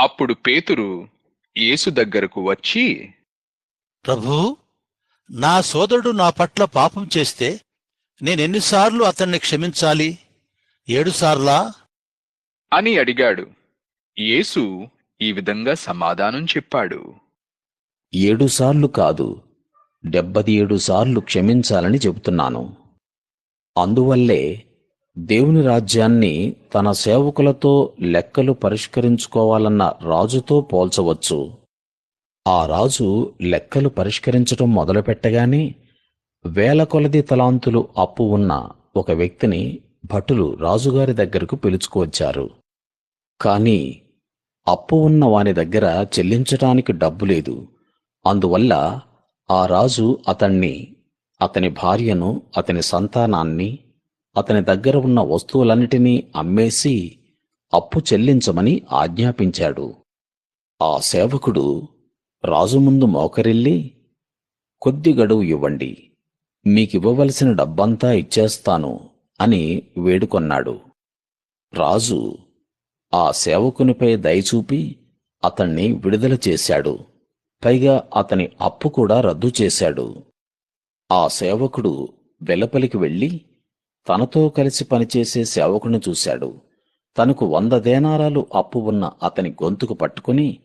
అప్పుడు పేతురు యేసు దగ్గరకు వచ్చి ప్రభూ నా సోదరుడు నా పట్ల పాపం చేస్తే నేనెన్నిసార్లు అతన్ని క్షమించాలి? ఏడుసార్లా? అని అడిగాడు. యేసు ఈ విధంగా సమాధానం చెప్పాడు. ఏడుసార్లు కాదు డెబ్బది ఏడు సార్లు క్షమించాలని చెబుతున్నాను. అందువల్లే దేవుని రాజ్యాన్ని తన సేవకులతో లెక్కలు పరిష్కరించుకోవాలన్న రాజుతో పోల్చవచ్చు. ఆ రాజు లెక్కలు పరిష్కరించటం మొదలుపెట్టగానే వేల కొలది తలాంతులు అప్పు ఉన్న ఒక వ్యక్తిని భటులు రాజుగారి దగ్గరకు పిలుచుకువచ్చారు కాని అప్పు ఉన్న వాని దగ్గర చెల్లించటానికి డబ్బు లేదు. అందువల్ల ఆ రాజు అతణ్ణి అతని భార్యను అతని సంతానాన్ని అతని దగ్గర ఉన్న వస్తువులన్నిటినీ అమ్మేసి అప్పు చెల్లించమని ఆజ్ఞాపించాడు. ఆ సేవకుడు రాజు ముందు మోకరిల్లి కొద్ది గడువు ఇవ్వండి మీకివ్వవలసిన డబ్బంతా ఇచ్చేస్తాను అని వేడుకొన్నాడు. రాజు ఆ సేవకునిపై దయచూపి అతణ్ణి విడుదల చేశాడు. పైగా అతని అప్పు కూడా రద్దు చేశాడు. ఆ సేవకుడు వెలపలికి వెళ్ళి తనతో కలిసి పనిచేసే సేవకుని చూశాడు. తనకు వంద దేనారాలు అప్పు ఉన్న అతని గొంతుకు పట్టుకుని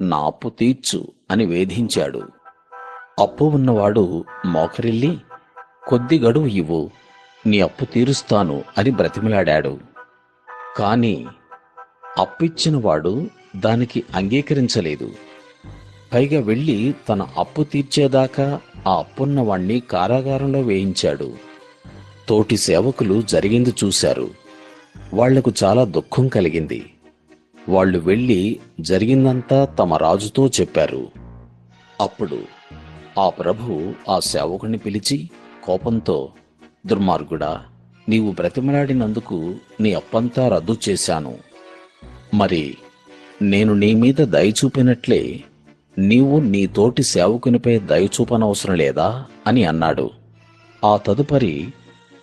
నా అప్పు తీర్చు అని వేధించాడు. అప్పు ఉన్నవాడు మోకరిల్లి కొద్ది గడువు ఇవ్వు నీ అప్పు తీరుస్తాను అని బ్రతిమలాడాడు. కాని అప్పిచ్చినవాడు దానికి అంగీకరించలేదు. పైగా వెళ్ళి తన అప్పు తీర్చేదాకా ఆ అప్పున్నవాణ్ణి కారాగారంలో వేయించాడు. తోటి సేవకులు జరిగింది చూశారు. వాళ్ళకు చాలా దుఃఖం కలిగింది. వాళ్ళు వెళ్ళి జరిగిందంతా తమ రాజుతో చెప్పారు. అప్పుడు ఆ ప్రభు ఆ సేవకుని పిలిచి కోపంతో దుర్మార్గుడా నీవు బ్రతిమలాడినందుకు నీ అప్పంతా రద్దు చేశాను. మరి నేను నీ మీద దయ చూపినట్లే నీవు నీ తోటి సేవకునిపై దయచూపనవసరం లేదా? అని అన్నాడు. ఆ తదుపరి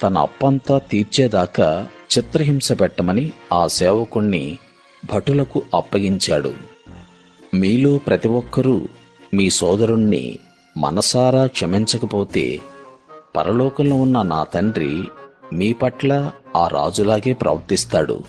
తన అప్పంతా తీర్చేదాకా చిత్రహింస పెట్టమని ఆ సేవకుణ్ణి భటులకు అప్పగించాడు. మీలో ప్రతి ఒక్కరూ మీ సోదరుణ్ణి మనసారా క్షమించకపోతే పరలోకంలో ఉన్న నా తండ్రి మీ పట్ల ఆ రాజులాగే ప్రవర్తిస్తాడు.